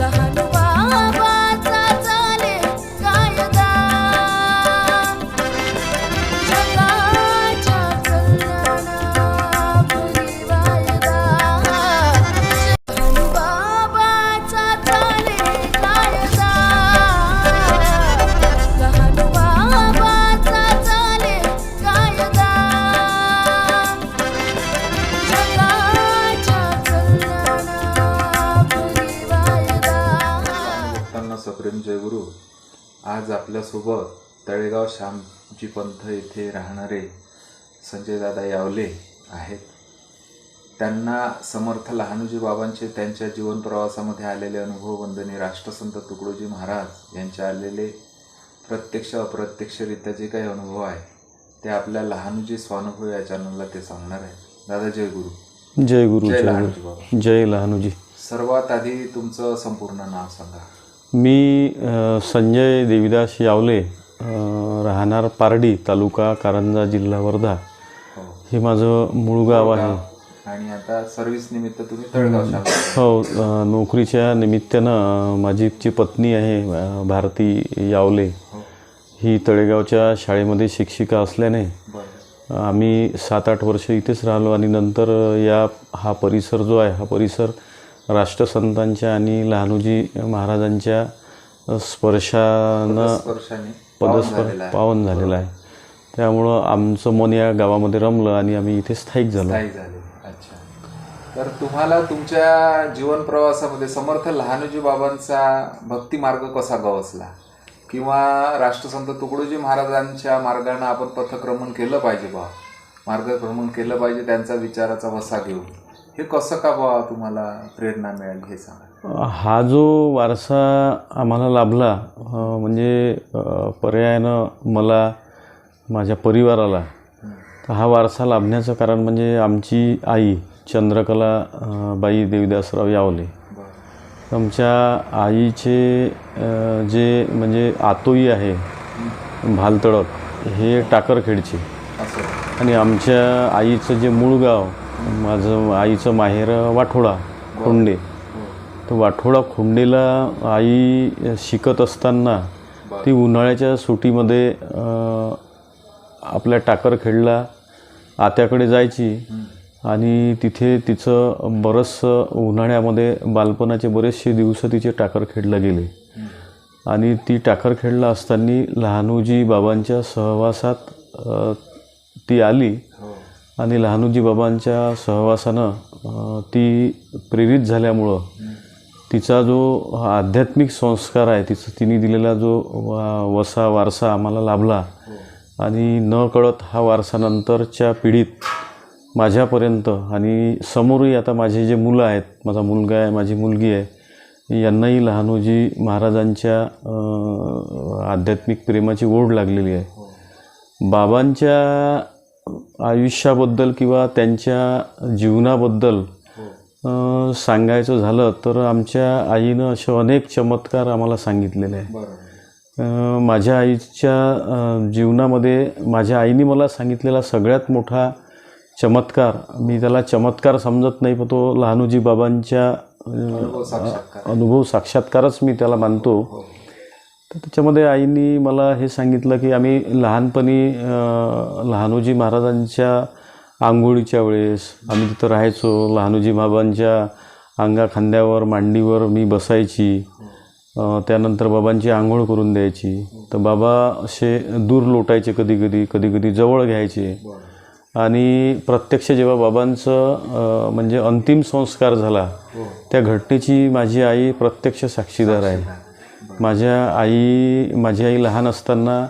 लहान आपल्यासोबत तळेगाव श्यामजी पंथ येथे राहणारे संजय दादा यावले आहेत. त्यांना समर्थ लहानूजी बाबांचे त्यांच्या जीवन प्रवासामध्ये आलेले अनुभव वंदनीय राष्ट्रसंत तुकडोजी महाराज यांचे आलेले प्रत्यक्ष अप्रत्यक्षरित्या जे काही अनुभव आहे ते आपल्या लहानूजी स्वानुभव या चॅनलला ते सांगणार आहेत. दादा जय गुरु. जय गुरु जय लहानूजी बाबा. जय लहानूजी. सर्वात आधी तुमचं संपूर्ण नाव सांगा. मी संजय देविदास यावले राहणार पारडी तालुका कारंजा जिल्हा वर्धा. हो. हे माझं मूळ गाव आहे. आणि आता सर्व्हिस निमित्त तुम्ही तळगाव हो नोकरीच्या निमित्तानं माझी जी पत्नी आहे भारती यावले. हो. ही तळेगावच्या शाळेमध्ये शिक्षिका असल्याने आम्ही सात आठ वर्ष इथेच राहिलो आणि नंतर या हा परिसर जो आहे हा परिसर राष्ट्रसंतांच्या आणि लहानूजी महाराजांच्या स्पर्शानं पदस्पर झालेला आहे. पावन झालेला आहे. त्यामुळं आमचं मन या गावामध्ये रमलं आणि आम्ही इथे स्थायिक झालो. स्थायी झाले. अच्छा. तर तुम्हाला तुमच्या जीवन प्रवासामध्ये समर्थ लहानोजी बाबांचा भक्ती मार्ग कसा गवसला किंवा राष्ट्रसंत तुकडोजी महाराजांच्या मार्गाने आपण पथक्रमण केलं पाहिजे बा. मार्गक्रमण केलं पाहिजे त्यांचा विचाराचा वसा घेऊन. हे कसं का बा तुम्हाला प्रेरणा मिळाली हे सांगा. हा जो वारसा आम्हाला लाभला म्हणजे पर्यायानं मला माझ्या परिवाराला तर हा वारसा लाभण्याचं कारण म्हणजे आमची आई चंद्रकला बाई देविदासराव यावले. आमच्या आईचे जे म्हणजे आतोई आहे भालतडक हे टाकरखेडचे. आणि आमच्या आईचं जे मूळ गाव माझं आईचं माहेर वाठोडा खोंडे. हो. तर वाठोडा खोंडेला आई शिकत असताना ती उन्हाळ्याच्या सुटीमध्ये आपल्या टाकरखेडला आत्याकडे जायची आणि तिथे तिचं बरंचसं उन्हाळ्यामध्ये बालपणाचे बरेचसे दिवस तिचे टाकरखेडला गेले. आणि ती टाकरखेडला असताना लहानूजी बाबांच्या सहवासात ती आली. आणि लहानूजी बाबांच्या सहवासानं ती प्रेरित झाल्यामुळं तिचा जो आध्यात्मिक संस्कार आहे तिचं तिने दिलेला जो वसा वारसा आम्हाला लाभला. आणि न कळत हा वारसा नंतरच्या पिढीत माझ्यापर्यंत आणि समोरही आता माझे जे मुलं आहेत माझा मुलगा आहे माझी मुलगी आहे यांनाही लहानोजी महाराजांच्या आध्यात्मिक प्रेमाची ओढ लागलेली आहे. बाबांच्या आयुष्याबद्दल किंवा त्यांच्या जीवनाबद्दल अ, सांगायचं झालं तर आमच्या आईनं असे अनेक चमत्कार आम्हाला सांगितलेले आहे माझ्या आईच्या जीवनामध्ये माझ्या आईने मला सांगितलेला सगळ्यात मोठा चमत्कार मी त्याला चमत्कार समजत नाही पण तो लहानूजी बाबांच्या अनुभव साक्षात्कार अनुभव साक्षात्कारच मी त्याला मानतो. हो. तर त्याच्यामध्ये आईनी मला हे सांगितलं की आम्ही लहानपणी लहानोजी महाराजांच्या आंघोळीच्या वेळेस आम्ही तिथं राहायचो. लहानोजी बाबांच्या अंगा खांद्यावर मांडीवर मी बसायची. त्यानंतर बाबांची आंघोळ करून द्यायची. तर बाबा असे दूर लोटायचे कधी कधी कधी कधी जवळ घ्यायचे. आणि प्रत्यक्ष जेव्हा बाबांचं म्हणजे अंतिम संस्कार झाला हो. त्या घटनेची माझी आई प्रत्यक्ष साक्षीदार आहे. माझ्या आई माझी आई लहान असताना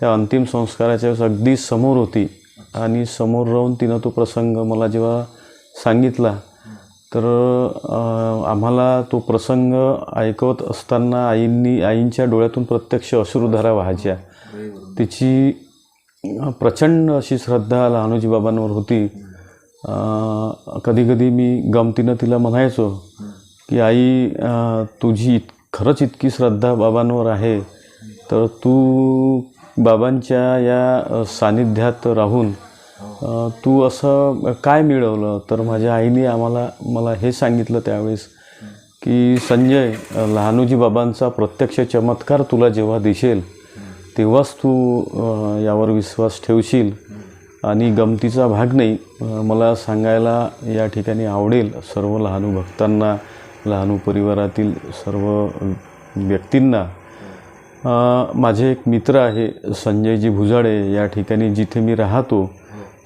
त्या अंतिम संस्काराच्या वेळेस अगदी समोर होती. आणि समोर राहून तिनं तो प्रसंग मला जेव्हा सांगितला तर आम्हाला तो प्रसंग ऐकवत असताना आईंनी आईंच्या डोळ्यातून प्रत्यक्ष अश्रुधारा व्हायच्या. तिची प्रचंड अशी श्रद्धा लहानोजी बाबांवर होती. कधीकधी मी गमतीनं तिला म्हणायचो की आई तुझी इत खरंच इतकी श्रद्धा बाबांवर आहे. तर तू बाबांच्या या सानिध्यात राहून तू असं काय मिळवलं? तर माझ्या आईने आम्हाला मला हे सांगितलं त्यावेळेस की संजय लहानूजी लहानोजी बाबांचा प्रत्यक्ष चमत्कार तुला जेव्हा दिसेल तेव्हाच तू यावर विश्वास ठेवशील आणि गमतीचा भाग नाही. मला सांगायला या ठिकाणी आवडेल सर्व लहानू भक्तांना लहानू परिवारातील सर्व व्यक्तींना माझे एक मित्र आहे संजयजी भुजाडे या ठिकाणी जिथे मी राहतो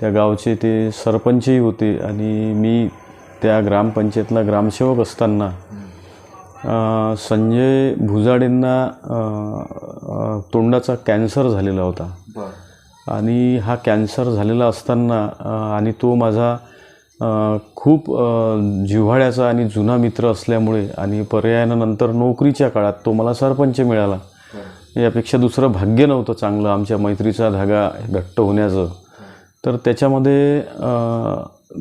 त्या गावचे ते सरपंचही होते आणि मी त्या ग्रामपंचायतला ग्रामसेवक असताना संजय भुजाडेंना तोंडाचा कॅन्सर झालेला होता. आणि हा कॅन्सर झालेला असताना आणि तो माझा खूप जिव्हाळ्याचा आणि जुना मित्र असल्यामुळे आणि पर्यायानं नंतर नोकरीच्या काळात तो मला सरपंच मिळाला. यापेक्षा दुसरं भाग्य नव्हतं चांगलं आमच्या मैत्रीचा धागा घट्ट होण्याचं. तर त्याच्यामध्ये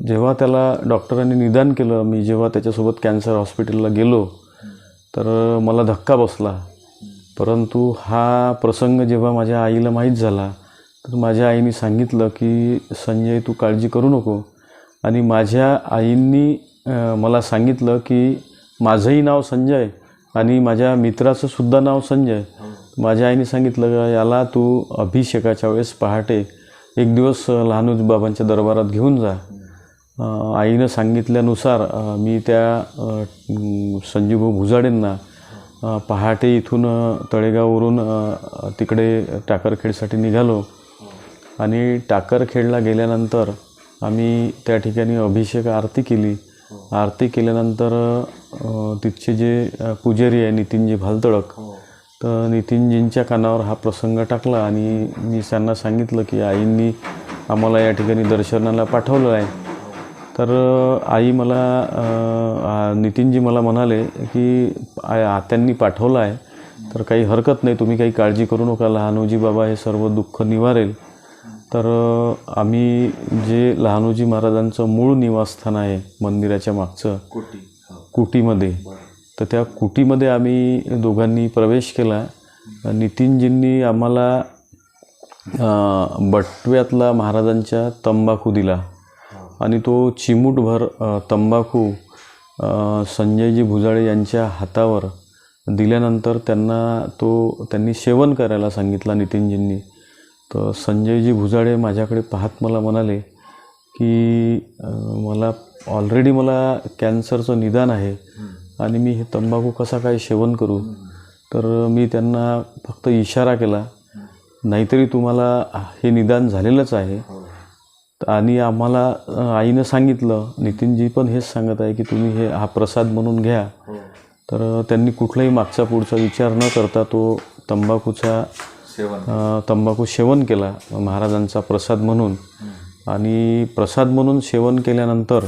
जेव्हा त्याला डॉक्टरांनी निदान केलं मी जेव्हा त्याच्यासोबत कॅन्सर हॉस्पिटलला गेलो तर मला धक्का बसला. परंतु हा प्रसंग जेव्हा माझ्या आईला माहीत झाला तर माझ्या आईने सांगितलं की संजय तू काळजी करू नको. आणि माझ्या आईंनी मला सांगितलं की माझंही नाव संजय आणि माझ्या मित्राचं सुद्धा नाव संजय. माझ्या आईने सांगितलं का याला तू अभिषेकाच्या वेळेस पहाटे एक दिवस लहानूज बाबांच्या दरबारात घेऊन जा. आईनं सांगितल्यानुसार मी त्या संजीवभाऊ भुजाडेंना पहाटे इथून तळेगाववरून तिकडे टाकरखेडसाठी निघालो. आणि टाकरखेडला गेल्यानंतर आम्ही त्या ठिकाणी अभिषेक आरती केली. आरती केल्यानंतर तिथचे जे पुजारी आहे नितीनजी भालतळक तर नितीनजींच्या कानावर हा प्रसंग टाकला आणि मी त्यांना सांगितलं की आईंनी आम्हाला या ठिकाणी दर्शनाला पाठवलं आहे. तर आई मला नितीनजी मला म्हणाले की आत्यांनी पाठवलं आहे तर काही हरकत नाही तुम्ही काही काळजी करू नका लहानोजी बाबा हे सर्व दुःख निवारेल. तर आम्ही जे लहानोजी महाराजांचं मूळ निवासस्थान आहे मंदिराच्या मागचं कुटी हो. कुटीमध्ये तर त्या कुटीमध्ये आम्ही दोघांनी प्रवेश केला. नितीनजींनी आम्हाला बटव्यातला महाराजांच्या तंबाखू दिला. आणि तो चिमूटभर तंबाखू संजयजी भुजाळे यांच्या हातावर दिल्यानंतर त्यांना तो त्यांनी सेवन करायला सांगितला नितीनजींनी. तर संजयजी भुजाळे माझ्याकडे पाहत मला म्हणाले की मला ऑलरेडी मला कॅन्सरचं निदान आहे आणि मी हे तंबाखू कसा काय सेवन करू? तर मी त्यांना फक्त इशारा केला नाहीतरी तुम्हाला हे निदान झालेलंच आहे. आणि आम्हाला आईनं सांगितलं नितीनजी पण हेच सांगत आहे की तुम्ही हे हा प्रसाद म्हणून घ्या. तर त्यांनी कुठलाही मागचा पुढचा विचार न करता तो तंबाखूचा तंबाखू सेवन केला महाराजांचा प्रसाद म्हणून. आणि प्रसाद म्हणून सेवन केल्यानंतर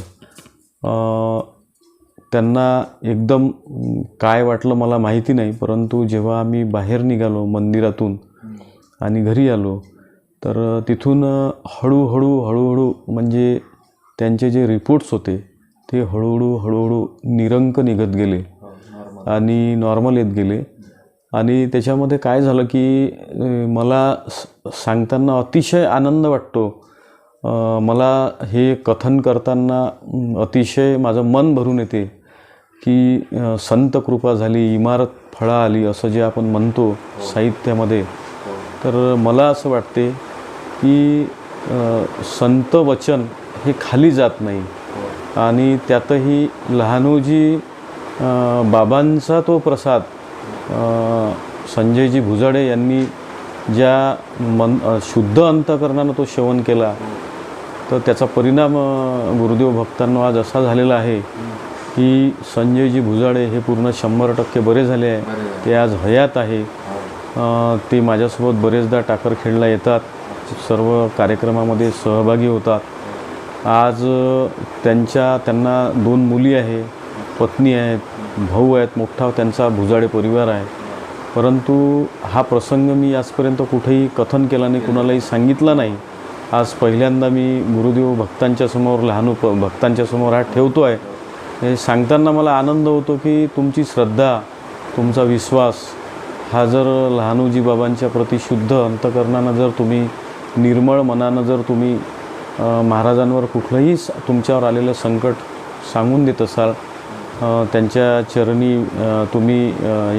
त्यांना एकदम काय वाटलं मला माहिती नाही परंतु जेव्हा आम्ही बाहेर निघालो मंदिरातून आणि घरी आलो तर तिथून हळूहळू हळूहळू म्हणजे त्यांचे जे रिपोर्ट्स होते ते हळूहळू हळूहळू निरंक निघत गेले. आणि नॉर्मल येत गेले. आणि त्याच्यामध्ये काय झालं की मला स- सांगताना अतिशय आनंद वाटतो. मला हे कथन करताना अतिशय माझं मन भरून येते की संत कृपा झाली इमारत फळा आली असं जे आपण म्हणतो साहित्यामध्ये. तर मला असं वाटते की संत वचन हे खाली जात नाही. आणि त्यातही लहानोजी बाबांचा तो प्रसाद संजयजी भुजाडे यांनी ज्या मन शुद्ध अंतकरणानं तो सेवन केला तर त्याचा परिणाम गुरुदेव भक्तांना आज असा झालेला आहे की संजयजी भुजाडे हे पूर्ण शंभर टक्के बरे झाले आहे. ते आज हयात आहे. अ, ते माझ्यासोबत बरेचदा टाकरखेडला येतात. सर्व कार्यक्रमामध्ये सहभागी होतात. आज त्यांच्या त्यांना दोन मुली आहे पत्नी आहेत भाऊ आहेत मोठा त्यांचा भुजाडे परिवार आहे. परंतु हा प्रसंग मी आजपर्यंत कुठेही कथन केला नाही कुणालाही सांगितला नाही. आज पहिल्यांदा मी गुरुदेव भक्तांच्या समोर लहान उप भक्तांच्या समोर हा ठेवतो आहे. हे सांगताना मला आनंद होतो की तुमची श्रद्धा तुमचा विश्वास हा जर लहानूजी बाबांच्या प्रति शुद्ध अंतकरणानं जर तुम्ही निर्मळ मनानं जर तुम्ही महाराजांवर कुठलंही स- तुमच्यावर आलेलं संकट सांगून देत असाल त्यांच्या चरणी तुम्ही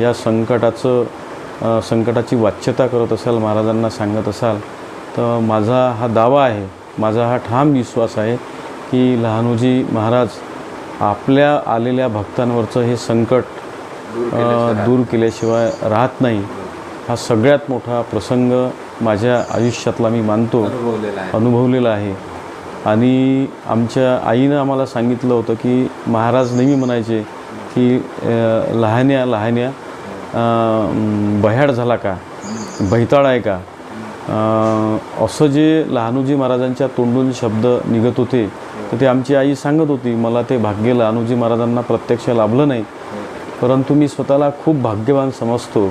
या संकटाचं संकटाची वाच्यता करत असाल महाराजांना सांगत असाल तर माझा हा दावा आहे माझा हा ठाम विश्वास आहे की लहानोजी महाराज आपल्या आलेल्या भक्तांवरचं हे संकट दूर केल्याशिवाय राहत नाही. हा सगळ्यात मोठा प्रसंग माझ्या आयुष्यातला मी मानतो अनुभवलेला आहे. आणि आमच्या आईनं आम्हाला सांगितलं होतं की महाराज नेहमी म्हणायचे की लहान्या लहान्या बह्याड झाला का? बैताळ आहे का? असं जे लहानूजी महाराजांच्या तोंडून शब्द निघत होते तर ते आमची आई सांगत होती मला ते भाग्य लहानूजी महाराजांना प्रत्यक्ष लाभलं नाही. परंतु मी स्वतःला खूप भाग्यवान समजतो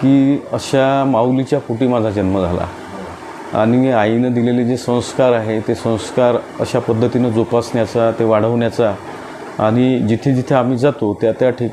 की अशा माऊलीच्या पोटी माझा जन्म झाला. आणि आईनं दिलेले जे संस्कार आहे ते संस्कार अशा पद्धतीनं जोपासण्याचा ते वाढवण्याचा आणि जिथे जिथे आम्ही जातो त्या त्या ठिक